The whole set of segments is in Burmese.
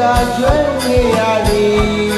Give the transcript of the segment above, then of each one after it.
ကကျွဲနေရသည်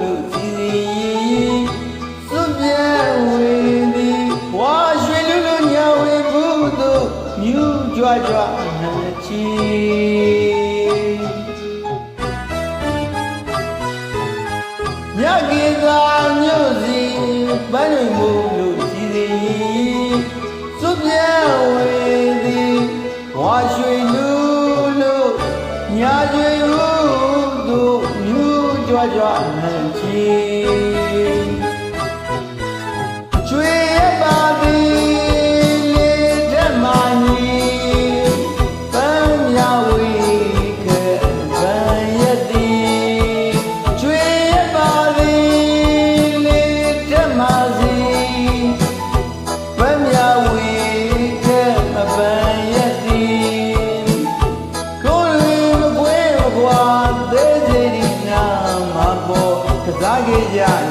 လို့ကြည်စွန့်ပြဲဝေသည်ဝါရွှေလူလူညာဝေဘူးသို့မြူးကြွကြွနှချီမြတ်ကြီးသာမြို့စီပန်းတွင်မူလို့ကြည်သည်စွန့်ပြဲဝေသည်ဝါရွှေလူလူညာရွှေဘူး ဝကြွအမှန်ကြီး yeah.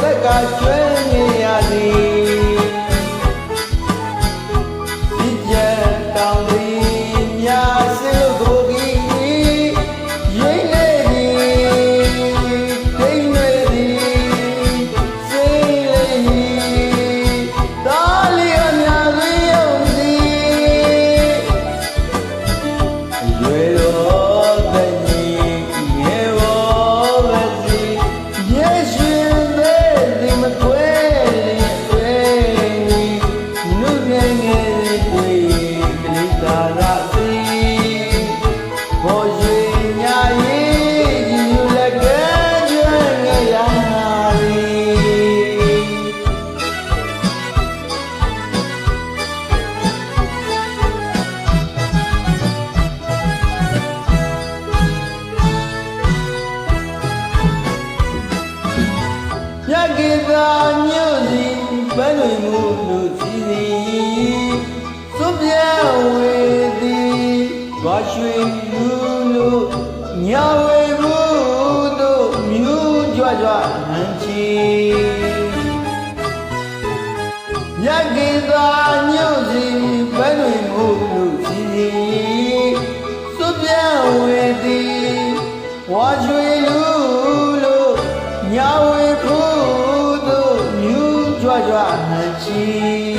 ဘက်ကကျွဲမြင်ရသည်ဒီကြံတောင်ဒီမြာစင်းလို့သဘောကြီးရိတ်နေသည်တိမ်နေသည်စိတ်လေသည်တာလီအများကြီးယုံသည်ရွယ်တော် မြတ်ကေသာမြို့စီဘယ်လိုမှုလို့ကြည်သည် ပြဝေသည်ဝါရွှေလူလူညာဝေမှုတို့မြူးကြွကြွဟန်ချီမြတ်ကိသာညုတ်စီဘဲလွင်မှုလူစီစီစွပြဝေသည်ဝါရွှေလူလူညာဝေမှုတို့မြူးကြွကြွဟန်ချီ